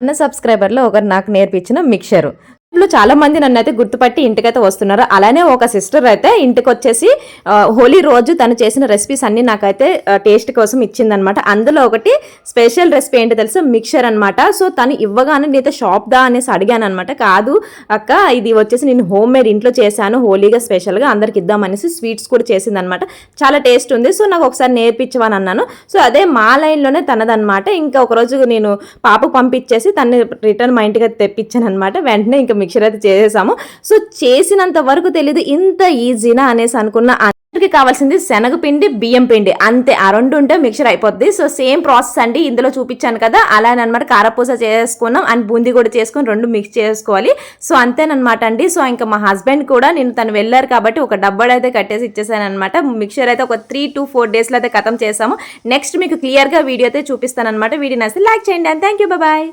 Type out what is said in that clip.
అన్న సబ్స్క్రైబర్లో ఒకరు నాకు నేర్పించిన మిక్చరు. చాలా మంది నన్ను అయితే గుర్తుపట్టి ఇంటికైతే వస్తున్నారు. అలానే ఒక సిస్టర్ అయితే ఇంటికి వచ్చేసి హోలీ రోజు తను చేసిన రెసిపీస్ అన్ని నాకైతే టేస్ట్ కోసం ఇచ్చిందనమాట. అందులో ఒకటి స్పెషల్ రెసిపీ ఏంటి తెలుసు? మిక్చర్ అనమాట సో తను ఇవ్వగానే నేనైతే షాప్ దా అనేసి అడిగాను అనమాట కాదు అక్క ఇది వచ్చేసి నేను హోమ్ మేడ్ ఇంట్లో చేశాను హోలీగా స్పెషల్గా అందరికి ఇద్దామనేసి స్వీట్స్ కూడా చేసిందనమాట. చాలా టేస్ట్ ఉంది. సో నాకు ఒకసారి నేర్పించవని అన్నాను సో అదే మా లైన్లోనే తనదనమాట ఇంకా ఒకరోజు నేను పాపకు పంపించేసి తన్ని రిటర్న్ మా ఇంటికి అయితే తెప్పించాను అనమాట వెంటనే ఇంకా మిక్చర్ అయితే చేసేసాము. సో చేసినంత వరకు తెలియదు ఇంత ఈజీనా అనేసి అనుకున్న అందరికి కావాల్సింది శనగపిండి బియ్యం పిండి. అంతే ఆ రెండు ఉంటే మిక్చర్ అయిపోద్ది. సో సేమ్ ప్రాసెస్ అండి ఇందులో చూపించాను కదా. అలానే అనమాట కారపూస చేసుకున్నాం అండ్ బూందీ కూడా చేసుకుని రెండు మిక్స్ చేసుకోవాలి. సో అంతేనమాట అండి. సో ఇంకా మా హస్బెండ్ కూడా నేను తను వెళ్ళారు కాబట్టి ఒక డబ్బాడు అయితే కట్టేసి ఇచ్చేసాను అనమాట మిక్చర్ అయితే ఒక త్రీ టు ఫోర్ డేస్లో అయితే ఖతం చేసాము. నెక్స్ట్ మీకు క్లియర్గా వీడియో అయితే చూపిస్తాను అనమాట వీడియో నచ్చితే లైక్ చేయండి అండ్ థ్యాంక్ యూ బాయ్.